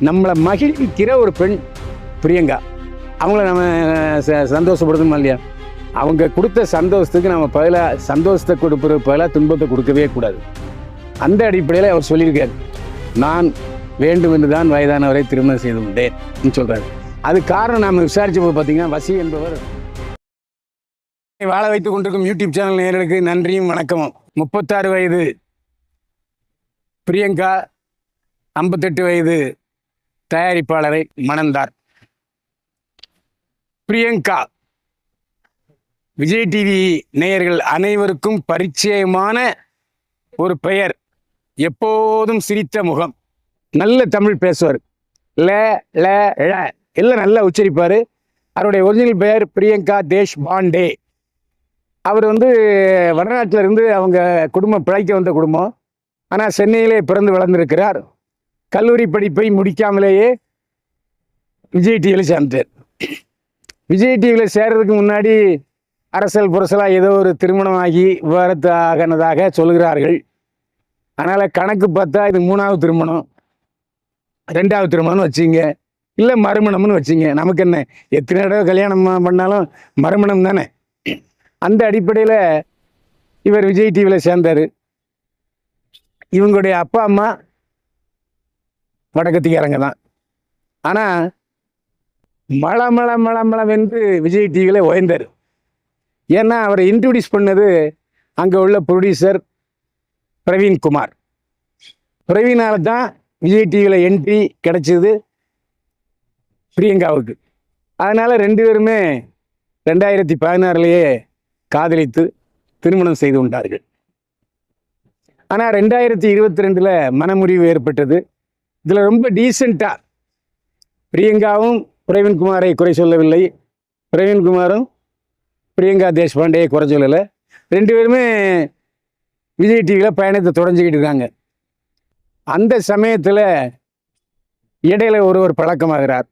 நம்மளை மகிழ்விக்கிற ஒரு பெண் பிரியங்கா. அவங்கள நம்ம ச- சந்தோஷப்படுத்தணுமா இல்லையா? அவங்க கொடுத்த சந்தோஷத்துக்கு நம்ம பதிலாக சந்தோஷத்தை கொடுப்பது பதிலாக துன்பத்தை கொடுக்கவே கூடாது. அந்த அடிப்படையில் அவர் சொல்லியிருக்காரு. நான் வேண்டும் என்று தான் வயதானவரை திருமணம் செய்து கொண்டேன் சொல்றாரு. அது காரணம் நாம் போது பார்த்தீங்கன்னா வசி என்பவர் வாழ வைத்துக் கொண்டிருக்கும் யூடியூப் சேனல் நேர்களுக்கு நன்றியும் வணக்கமும். முப்பத்தாறு வயது பிரியங்கா ஐம்பத்தெட்டு வயது தயாரிப்பாளரை மணந்தார். பிரியங்கா விஜய் டிவி நேயர்கள் அனைவருக்கும் பரிச்சயமான ஒரு பெயர். எப்போதும் சிரித்த முகம். நல்ல தமிழ் பேசுவார். ல ல ழ. எல்லாம் நல்லா உச்சரிப்பார். அவருடைய ஒரிஜினல் பெயர் பிரியங்கா தேஷ் பாண்டே அவர் வந்து வடநாட்டில் இருந்து அவங்க குடும்பம் பிழைக்க வந்த குடும்பம். ஆனால் சென்னையிலே பிறந்து வளர்ந்திருக்கிறார். கல்லூரி படிப்பை முடிக்காமலேயே விஜய் டிவியில் சேர்ந்தார் விஜய் டிவியில் சேர்றதுக்கு முன்னாடி அரசல் புரசலாக ஏதோ ஒரு திருமணம் ஆகி ஆகினதாக சொல்கிறார்கள் அதனால் கணக்கு பார்த்தா இது மூணாவது திருமணம் ரெண்டாவது திருமணம்னு வச்சிங்க இல்லை மறுமணம்னு வச்சுங்க. நமக்கு என்ன எத்தனை தடவை கல்யாணம் பண்ணாலும் மறுமணம் தானே? அந்த அடிப்படையில் இவர் விஜய் டிவியில் சேர்ந்தார். இவங்களுடைய அப்பா அம்மா வடக்கத்திக்காரங்க தான் ஆனால் மழை மழை மழை மழவென்று விஜய் டிவியில் உயர்ந்தார் ஏன்னா அவரை இன்ட்ரடியூஸ் பண்ணது அங்கே உள்ள ப்ரொடியூசர் பிரவீன் குமார். பிரவீனால தான் விஜய் டிவியில் என்ட்ரி கிடைச்சது பிரியங்காவுக்கு. அதனால் ரெண்டு பேருமே ரெண்டாயிரத்தி பதினாறுலேயே காதலித்து திருமணம் செய்து கொண்டார்கள். ஆனால் ரெண்டாயிரத்தி இருபத்தி ரெண்டில் மனமுறிவு ஏற்பட்டது இதில் ரொம்ப டீசெண்டாக பிரியங்காவும் பிரவீன்குமாரை குறை சொல்லவில்லை. பிரவீன்குமாரும் பிரியங்கா தேஷ்பாண்டேயை குறை சொல்லலை. ரெண்டு பேருமே விஜய் டிவியில் பயணத்தை தொடஞ்சிக்கிட்டு இருக்காங்க. அந்த சமயத்தில் இடையில ஒருவர் பழக்கமாகிறார்.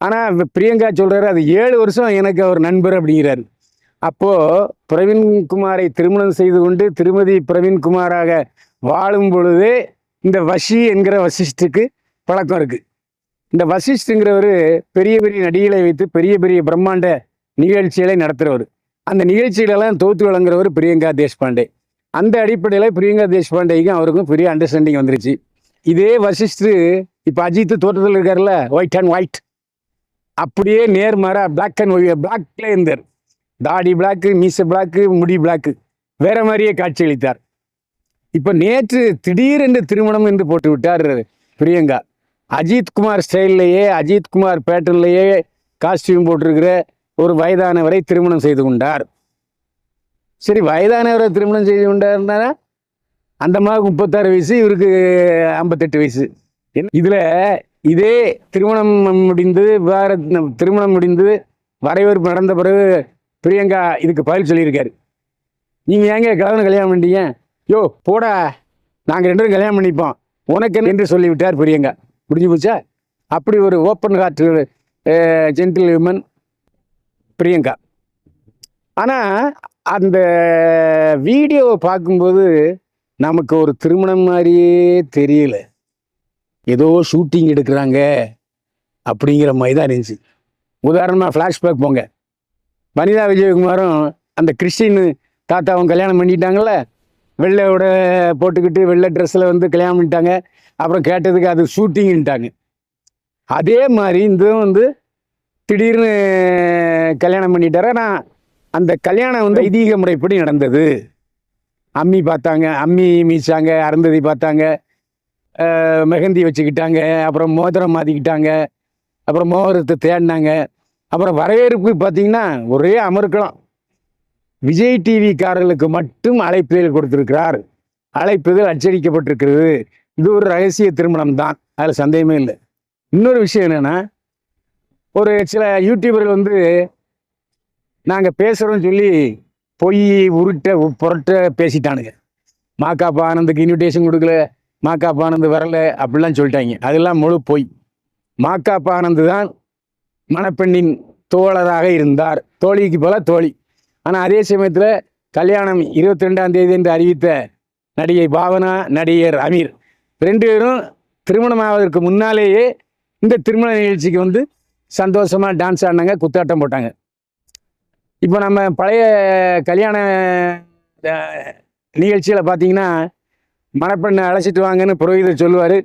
ஆனால் பிரியங்கா சொல்கிறாரு அது ஏழு வருஷம் எனக்கு அவர் நண்பர் அப்படிங்கிறார். அப்போது பிரவீன்குமாரை திருமணம் செய்து கொண்டு திருமதி பிரவீன்குமாராக வாழும் பொழுது இந்த வஷி என்கிற வசிஷ்டுக்கு பழக்கம் இருக்குது இந்த வசிஷ்டுங்கிறவர் பெரிய பெரிய நடிகளை வைத்து பெரிய பெரிய பிரம்மாண்ட நிகழ்ச்சிகளை நடத்துகிறவர் அந்த நிகழ்ச்சிகளெல்லாம் தோத்து வழங்குறவர் பிரியங்கா தேஷ்பாண்டே. அந்த அடிப்படையில் பிரியங்கா தேஷ்பாண்டேக்கும் அவருக்கும் பெரிய அண்டர்ஸ்டாண்டிங் வந்துருச்சு. இதே வசிஷ்டு இப்போ அஜித் தோட்டத்தில் இருக்கார்ல ஒயிட் அண்ட் ஒயிட் அப்படியே நேர்மாறாக பிளாக் அண்ட் ஒயிட் பிளாக்ல இருந்தார். தாடி பிளாக்கு மீச பிளாக்கு முடி பிளாக்கு வேற மாதிரியே காட்சியளித்தார் இப்போ நேற்று திடீரென்று திருமணம் என்று போட்டு விட்டார் பிரியங்கா அஜித்குமார் ஸ்டைல்லையே அஜித்குமார் குமார் காஸ்டியூம் போட்டிருக்கிற ஒரு வயதானவரை திருமணம் செய்து கொண்டார். சரி வயதானவரை திருமணம் செய்து கொண்டார்னா அந்த மாதிரி முப்பத்தாறு வயசு இவருக்கு ஐம்பத்தெட்டு வயசு. இதில் இதே திருமணம் முடிந்து வேற திருமணம் முடிந்து வரவேற்பு நடந்த பிறகு பிரியங்கா இதுக்கு பதில் சொல்லியிருக்காரு. நீங்கள் ஏங்க கலவனை கல்யாணம் பண்ணிட்டீங்க? யோ போடா. நாங்கள் ரெண்டு பேரும் கல்யாணம் பண்ணிப்போம். உனக்கு என்று சொல்லிவிட்டார் பெரியங்க. முடிஞ்சு போச்சா? அப்படி ஒரு open heart gentle women Priyanka. ஆனால் அந்த வீடியோவை பார்க்கும்போது நமக்கு ஒரு திருமணம் மாதிரியே தெரியல. ஏதோ ஷூட்டிங் எடுக்கிறாங்க அப்படிங்கிற மாதிரி தான் இருந்துச்சு. உதாரணமாக ஃப்ளாஷ்பேக் போங்க. வனிதா விஜயகுமாரும் அந்த கிறிஸ்டின் தாத்தாவும் கல்யாணம் வெள்ளை விட போட்டுக்கிட்டு வெள்ளை ட்ரெஸ்ஸில் வந்து கல்யாணம் பண்ணிட்டாங்க. அப்புறம் கேட்டதுக்கு அது ஷூட்டிங்ன்ட்டாங்க அதே மாதிரி இந்த வந்து திடீர்னு கல்யாணம் பண்ணிட்டார. ஆனால் அந்த கல்யாணம் வந்து ஐதீக முறைப்படி நடந்தது. அம்மி பார்த்தாங்க அம்மி மீச்சாங்க அருந்ததி பார்த்தாங்க மெஹந்தி வச்சுக்கிட்டாங்க அப்புறம் மோதிரம் மாற்றிக்கிட்டாங்க அப்புறம் மோதிரத்தை தேடினாங்க. அப்புறம் வரவேற்பு பார்த்தீங்கன்னா ஒரே அமர்க்கலாம். விஜய் டிவிக்காரர்களுக்கு மட்டும் அழைப்புதல் கொடுத்திருக்கிறார். அழைப்புதல் அச்சடிக்கப்பட்டிருக்கிறது. இது ஒரு ரகசிய திருமணம் தான் அதில் சந்தேகமே இல்லை. இன்னொரு விஷயம் என்னென்னா ஒரு சில யூடியூபர்கள் வந்து நாங்கள் பேசுகிறோம்னு சொல்லி பொய் உருட்ட புரட்ட பேசிட்டானுங்க. மாக்காப்பா ஆனந்துக்கு இன்விடேஷன் கொடுக்கல மாக்காப்பா ஆனந்த் வரல அப்படிலாம் சொல்லிட்டாங்க. அதெல்லாம் முழு பொய். மாக்காப்பா ஆனந்து தான் மணப்பெண்ணின் தோழராக இருந்தார். தோழிக்கு போல தோழி. ஆனால் அதே சமயத்தில் கல்யாணம் இருபத்தி ரெண்டாம் தேதி என்று அறிவித்த நடிகை பாவனா நடிகர் அமீர் ரெண்டு பேரும் திருமணம் ஆவதற்கு முன்னாலேயே இந்த திருமண நிகழ்ச்சிக்கு வந்து சந்தோஷமாக டான்ஸ் ஆடினாங்க குத்தாட்டம் போட்டாங்க. இப்போ நம்ம பழைய கல்யாண நிகழ்ச்சியில் பார்த்தீங்கன்னா மணப்பெண்ணை அழைச்சிட்டு வாங்கன்னு புரோகிதர் சொல்லுவார்.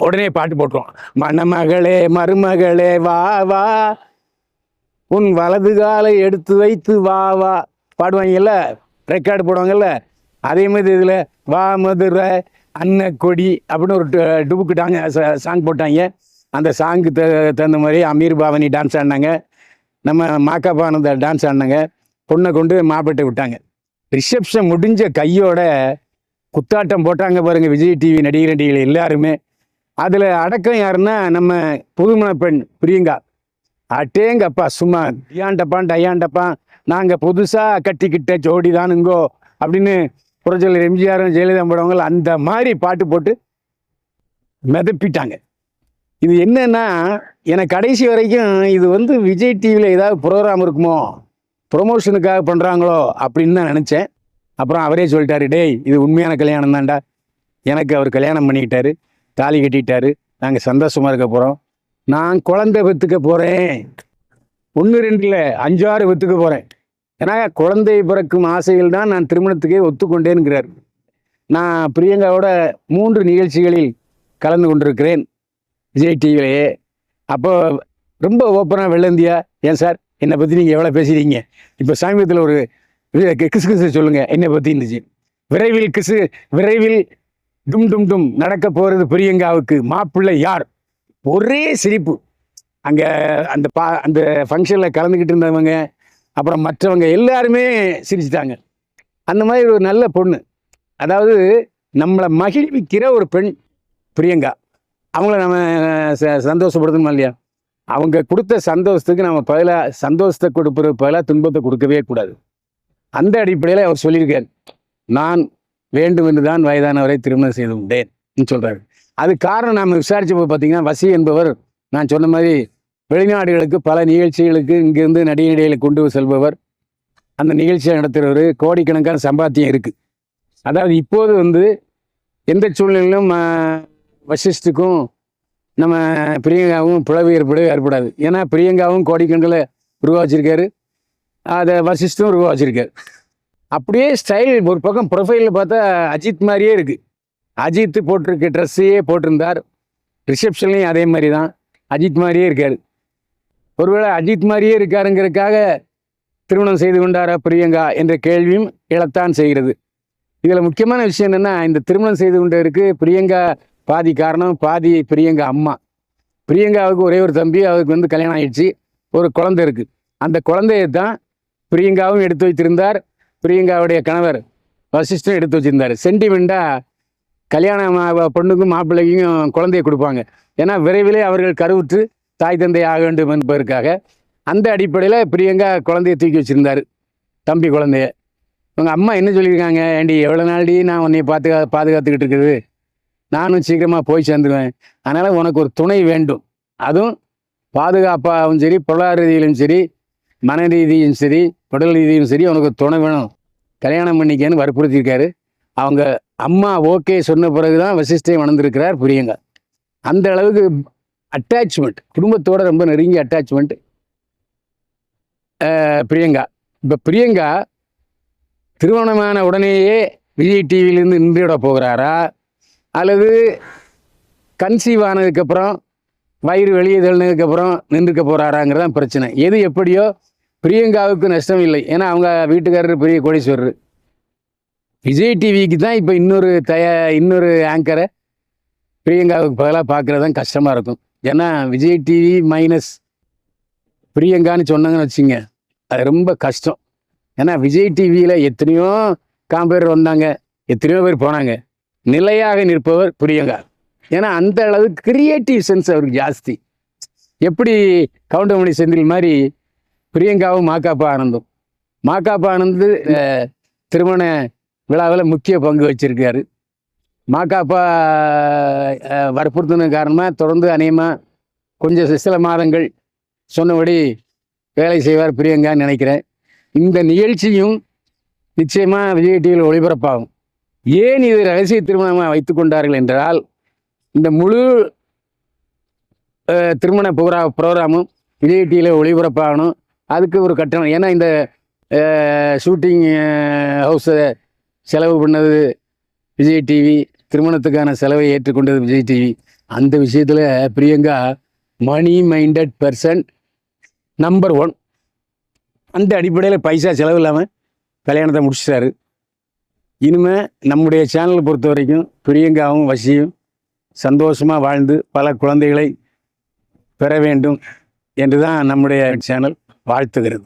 உடனே பாட்டு போட்டுருவோம் மணமகளே மருமகளே வா வா உன் வலது காலை எடுத்து வைத்து வா வா. பாடுவாங்கல்ல? ரெக்கார்டு போடுவாங்கல்ல? அதே மாதிரி இதில் வா மதுரை அன்ன கொடி அப்படின்னு ஒரு டு- டுபுக்கு டாங்க சாங் போட்டாங்க. அந்த சாங்கு த தகுந்த மாதிரி அமீர் பாவனி டான்ஸ் ஆடினாங்க. நம்ம மாக்காப்பானந்த டான்ஸ் ஆடினாங்க. பொண்ணை கொண்டு மாப்பிட்டை விட்டாங்க. ரிசப்ஷன் முடிஞ்ச கையோட குத்தாட்டம் போட்டாங்க பாருங்கள் விஜய் டிவி நடிகர் நடிகைகள் எல்லாருமே. அதில் அடக்கம் யாருன்னா நம்ம புதுமண பெண் பிரியங்கா. அட்டேங்கப்பா சும்மா ஐயாண்டப்பான் டையாண்டப்பான். நாங்கள் புதுசாக கட்டிக்கிட்ட ஜோடி தானுங்கோ அப்படின்னு புரட்சியாளர் எம்ஜிஆரும் ஜெயலலிதா போடுவாங்க அந்த மாதிரி பாட்டு போட்டு மிதப்பிட்டாங்க. இது என்னன்னா எனக்கு கடைசி வரைக்கும் இது வந்து விஜய் டிவியில் ஏதாவது ப்ரோக்ராம் இருக்குமோ ப்ரொமோஷனுக்காக பண்ணுறாங்களோ அப்படின்னு தான் நினச்சேன். அப்புறம் அவரே சொல்லிட்டாரு டேய் இது உண்மையான கல்யாணம் தான்டா. எனக்கு அவர் கல்யாணம் பண்ணிக்கிட்டாரு தாலி கட்டிட்டாரு. நாங்கள் சந்தோஷமாக இருக்க போகிறோம் நான் குழந்தை பெற்றுக்க போகிறேன் ஒன்று ரெண்டில் அஞ்சாறு பெற்றுக்க போகிறேன் ஏன்னா குழந்தை பிறக்கும் ஆசையில் தான் நான் திருமணத்துக்கே ஒத்துக்கொண்டேன்கிறார். நான் பிரியங்காவோட மூன்று நிகழ்ச்சிகளில் கலந்து கொண்டிருக்கிறேன். விஜய் டிவிலேயே அப்போ ரொம்ப ஓப்பனாக வெள்ளந்தியா? ஏன் சார்? என்னை பற்றி நீங்கள் எவ்வளோ பேசுகிறீங்க இப்போ சமீபத்தில் ஒரு இது கிசு கிசு சொல்லுங்கள் என்னை பற்றி இருந்துச்சு. விரைவில் கிசு விரைவில் டும் டும் டும் நடக்க போகிறது பிரியங்காவுக்கு. மாப்பிள்ளை யார்? ஒரே சிரிப்பு. அங்கே அந்த பா அந்த ஃபங்க்ஷனில் கலந்துக்கிட்டு இருந்தவங்க அப்புறம் மற்றவங்க எல்லாருமே சிரிச்சிட்டாங்க. அந்த மாதிரி ஒரு நல்ல பொண்ணு. அதாவது நம்மளை மகிழ்விக்கிற ஒரு பெண் பிரியங்கா. அவங்கள நம்ம ச சந்தோஷப்படுத்தணுமா இல்லையா? அவங்க கொடுத்த சந்தோஷத்துக்கு நம்ம பதிலாக சந்தோஷத்தை கொடுப்பது பதிலாக துன்பத்தை கொடுக்கவே கூடாது. அந்த அடிப்படையில் அவர் சொல்லியிருக்கார். நான் வேண்டும் என்று தான் வயதானவரை திருமணம் செய்து கொண்டேன் சொல்கிறாரு அது காரணம் நாம் விசாரிச்சப்போ பார்த்தீங்கன்னா வசி என்பவர் நான் சொன்ன மாதிரி வெளிநாடுகளுக்கு பல நிகழ்ச்சிகளுக்கு இங்கிருந்து நடிகை கொண்டு செல்பவர். அந்த நிகழ்ச்சியை நடத்துகிறவர் கோடிக்கணக்கான சம்பாத்தியம் இருக்குது அதாவது இப்போது வந்து எந்த சூழ்நிலையிலும் வசிஷ்டுக்கும் நம்ம பிரியங்காவும் பிளவு ஏற்படவே ஏற்படாது. ஏன்னா பிரியங்காவும் கோடிக்கணக்கில் உருவாச்சிருக்காரு அதை வசிஷ்டும் உருவாச்சிருக்காரு அப்படியே ஸ்டைல் ஒரு பக்கம் ப்ரொஃபைலில் பார்த்தா அஜித் மாதிரியே இருக்குது அஜித் போட்டிருக்க ட்ரெஸ்ஸையே போட்டிருந்தார். ரிசப்ஷன்லேயும் அதே மாதிரி தான் அஜித் மாதிரியே இருக்கார். ஒருவேளை அஜித் மாதிரியே இருக்காருங்கிறதுக்காக திருமணம் செய்து கொண்டாரா பிரியங்கா என்ற கேள்வியும் எழத்தான் செய்கிறது. இதில் முக்கியமான விஷயம் என்னென்னா இந்த திருமணம் செய்து கொண்டதற்கு பிரியங்கா பாதி காரணம் பாதி பிரியங்கா அம்மா. பிரியங்காவுக்கு ஒரே ஒரு தம்பி அவருக்கு வந்து கல்யாணம் ஆயிடுச்சு. ஒரு குழந்தை இருக்குது அந்த குழந்தையை தான் பிரியங்காவும் எடுத்து வைத்திருந்தார். பிரியங்காவுடைய கணவர் வசிஷ்டம் எடுத்து வச்சிருந்தார். சென்டிமெண்ட்டாக கல்யாணம் பொண்ணுக்கும் மாப்பிள்ளைக்கும் குழந்தைய கொடுப்பாங்க. ஏன்னா விரைவிலே அவர்கள் கருவுற்று தாய் தந்தை ஆக வேண்டும் என்பதற்காக அந்த அடிப்படையில் பிரியங்கா குழந்தைய தூக்கி வச்சுருந்தார். தம்பி குழந்தைய. உங்க அம்மா என்ன சொல்லியிருக்காங்க ஏண்டி எவ்வளோ நாள்டி நான் உன்னை பாதுகா பாதுகாத்துக்கிட்டு இருக்குது? நானும் சீக்கிரமாக போய் சேர்ந்துருவேன். அதனால் உனக்கு ஒரு துணை வேண்டும். அதுவும் பாதுகாப்பாகவும் சரி பொருளாதார ரீதியிலும் சரி மன ரீதியும் சரி உடல் ரீதியும் சரி உனக்கு துணை வேணும். கல்யாணம் பண்ணிக்கன்னு வற்புறுத்தியிருக்காரு. அவங்க அம்மா ஓகே சொன்ன பிறகு தான் வசிஷ்டை வளர்ந்துருக்கிறார் பிரியங்கா. அந்த அளவுக்கு அட்டாச்மெண்ட் குடும்பத்தோட ரொம்ப நெருங்கிய அட்டாச்மெண்ட் பிரியங்கா. இப்போ பிரியங்கா திருமணமான உடனேயே விஜய் டிவியிலேருந்து நின்றுவிட போகிறாரா? அல்லது கன்சீவ் ஆனதுக்கப்புறம் வயிறு வெளியே தள்ளினதுக்கப்புறம் நின்றுக்க போகிறாராங்கிறதான் பிரச்சனை. எது எப்படியோ பிரியங்காவுக்கு நஷ்டம் இல்லை. ஏன்னா அவங்க வீட்டுக்காரர் பெரிய கோடீஸ்வரர். விஜய் டிவிக்கு தான் இப்போ இன்னொரு தய இன்னொரு ஆங்கரை பிரியங்காவுக்கு பதிலாக பார்க்குறது தான் கஷ்டமாக இருக்கும். ஏன்னா விஜய் டிவி மைனஸ் பிரியங்கான்னு சொன்னாங்கன்னு வச்சுங்க அது ரொம்ப கஷ்டம். ஏன்னா விஜய் டிவியில் எத்தனையோ காம்பேர் வந்தாங்க எத்தனையோ பேர் போனாங்க. நிலையாக நிற்பவர் பிரியங்கா. ஏன்னா அந்த அளவுக்கு கிரியேட்டிவ் சென்ஸ் அவருக்கு ஜாஸ்தி. எப்படி கவுண்டமணி செந்தில் மாதிரி பிரியங்காவும் மாக்காப்பா ஆனந்தும். மாக்காப்பா ஆனந்து திருமண விழாவில் முக்கிய பங்கு வச்சிருக்காரு. மாக்காப்பா வற்புறுத்தின காரணமாக தொடர்ந்து அநேகமாக கொஞ்சம் சில மாதங்கள் சொன்னபடி வேலை செய்வார் பிரியங்கான்னு நினைக்கிறேன். இந்த நிகழ்ச்சியும் நிச்சயமாக விஜய் டிவியில் ஒளிபரப்பாகும். ஏன் இது ரகசிய திருமணமாக வைத்து கொண்டார்கள் என்றால் இந்த முழு திருமண புகரா ப்ரோக்ராமும் விஜய் டிவியில் ஒளிபரப்பாகணும். அதுக்கு ஒரு கட்டணம். ஏன்னா இந்த ஷூட்டிங் ஹவுஸை செலவு பண்ணது விஜய் டிவி திருமணத்துக்கான செலவை ஏற்றுக்கொண்டது விஜய் டிவி. அந்த விஷயத்தில் Priyanka money minded person number one அந்த அடிப்படையில் பைசா செலவு இல்லாமல் கல்யாணத்தை முடிச்சிட்டாரு. இனிமேல் நம்முடைய சேனலை பொறுத்த வரைக்கும் பிரியங்காவும் வசியும் சந்தோஷமாக வாழ்ந்து பல குழந்தைகளை பெற வேண்டும் என்று தான் நம்முடைய சேனல் வாழ்த்துகிறது.